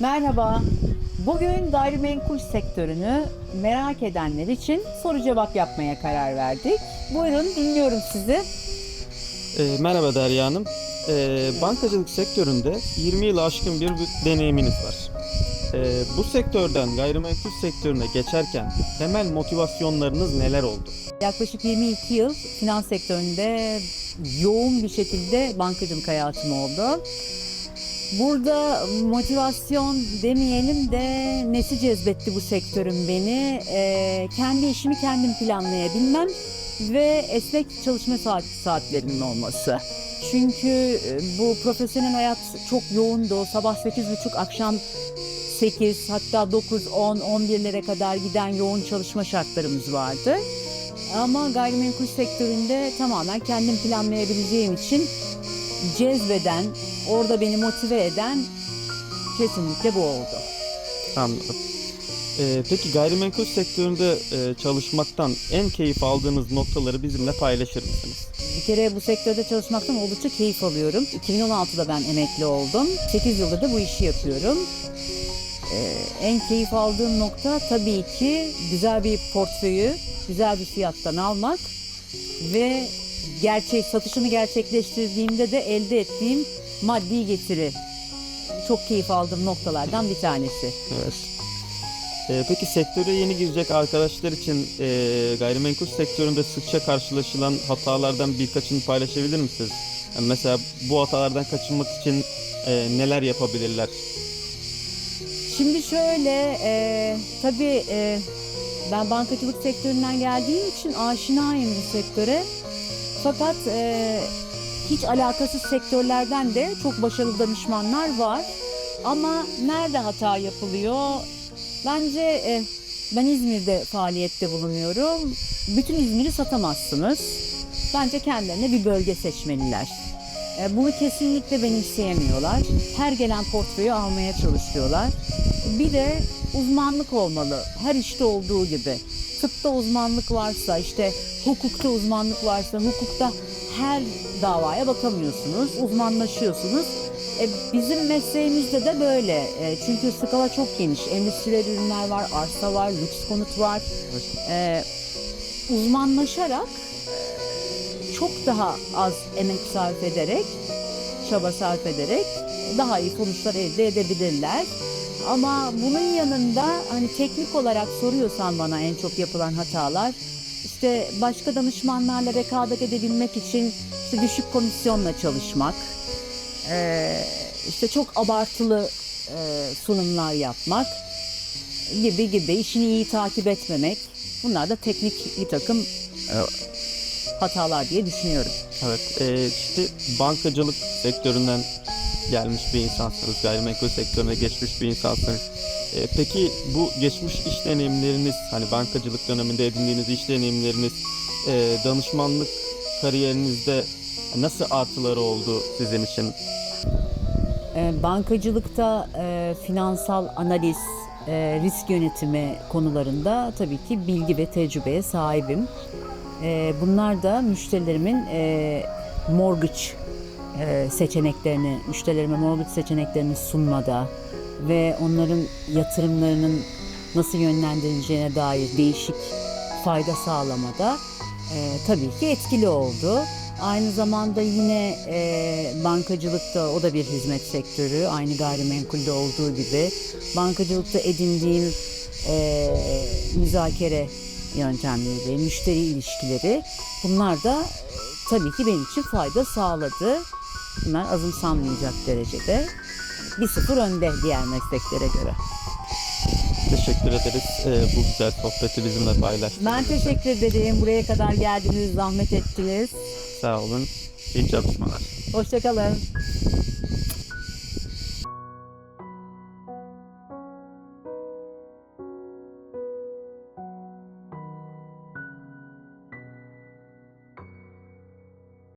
Merhaba. Bugün gayrimenkul sektörünü merak edenler için soru cevap yapmaya karar verdik. Buyurun dinliyorum sizi. E, merhaba Derya Hanım. E, bankacılık sektöründe 20 yıl aşkın bir deneyiminiz var. E, bu sektörden gayrimenkul sektörüne geçerken temel motivasyonlarınız neler oldu? Yaklaşık 22 yıl finans sektöründe yoğun bir şekilde bankacılık hayatım oldu. Burada motivasyon demeyelim de nesi cezbetti bu sektörün beni? Ee, kendi işimi kendim planlayabilmem ve esnek çalışma saat, saatlerinin olması. Çünkü e, bu profesyonel hayat çok yoğundu. Sabah 8.30 akşam 8 hatta 9, 10, 11'lere kadar giden yoğun çalışma şartlarımız vardı. Ama gayrimenkul sektöründe tamamen kendim planlayabileceğim için cezbeden, orada beni motive eden kesinlikle bu oldu. Anladım. E, peki gayrimenkul sektöründe e, çalışmaktan en keyif aldığınız noktaları bizimle paylaşır mısınız? Bir kere bu sektörde çalışmaktan oldukça keyif alıyorum. 2016'da ben emekli oldum. 8 yıldır da bu işi yapıyorum. Ee, en keyif aldığım nokta tabii ki güzel bir portföyü güzel bir fiyattan almak ve gerçek satışını gerçekleştirdiğimde de elde ettiğim maddi getiri. Çok keyif aldığım noktalardan bir tanesi. Evet. E, peki sektöre yeni girecek arkadaşlar için e, gayrimenkul sektöründe sıkça karşılaşılan hatalardan birkaçını paylaşabilir misiniz? Yani mesela bu hatalardan kaçınmak için e, neler yapabilirler? Şimdi şöyle, e, tabii e, ben bankacılık sektöründen geldiğim için aşinayım bu sektöre. Fakat e, hiç alakasız sektörlerden de çok başarılı danışmanlar var. Ama nerede hata yapılıyor? Bence e, ben İzmir'de faaliyette bulunuyorum. Bütün İzmir'i satamazsınız. Bence kendilerine bir bölge seçmeliler. E, Bunu kesinlikle benimseyemiyorlar. Her gelen portföyü almaya çalışıyorlar. Bir de uzmanlık olmalı. Her işte olduğu gibi. Tıpta uzmanlık varsa, işte hukukta uzmanlık varsa, hukukta her davaya bakamıyorsunuz, uzmanlaşıyorsunuz. E, bizim mesleğimizde de böyle. E, çünkü skala çok geniş. Endüstriyel ürünler var, arsa var, lüks konut var. E, uzmanlaşarak çok daha az emek sarf ederek, çaba sarf ederek daha iyi sonuçlar elde edebilirler. Ama bunun yanında hani teknik olarak soruyorsan bana en çok yapılan hatalar işte başka danışmanlarla rekabet edebilmek için işte düşük komisyonla çalışmak, eee, işte çok abartılı eee, sunumlar yapmak gibi gibi işini iyi takip etmemek. Bunlar da teknik bir takım eee, hatalar diye düşünüyorum. Evet, e, işte bankacılık sektöründen gelmiş bir insansınız, gayrimenkul sektörüne geçmiş bir insansınız. E, peki bu geçmiş iş deneyimleriniz, hani bankacılık döneminde edindiğiniz iş deneyimleriniz, e, danışmanlık kariyerinizde nasıl artıları oldu sizin için? E, Bankacılıkta e, finansal analiz, e, risk yönetimi konularında tabii ki bilgi ve tecrübeye sahibim. E, bunlar da müşterilerimin e, mortgage e, seçeneklerini, müşterilerime mortgage seçeneklerini sunmada ve onların yatırımlarının nasıl yönlendirileceğine dair değişik fayda sağlamada e, tabii ki etkili oldu. Aynı zamanda yine e, bankacılıkta o da bir hizmet sektörü. Aynı gayrimenkulde olduğu gibi. Bankacılıkta edindiğim e, müzakere yöntemleri, müşteri ilişkileri bunlar da e, tabii ki benim için fayda sağladı. Bunlar azımsanmayacak derecede. Bir sıfır önde diğer mesleklere göre. Teşekkür ederiz e, bu güzel sohbeti bizimle paylaştığınız Ben teşekkür ederim. Buraya kadar geldiniz, zahmet ettiniz. Sağ olun. İyi çalışmalar. Hoşçakalın.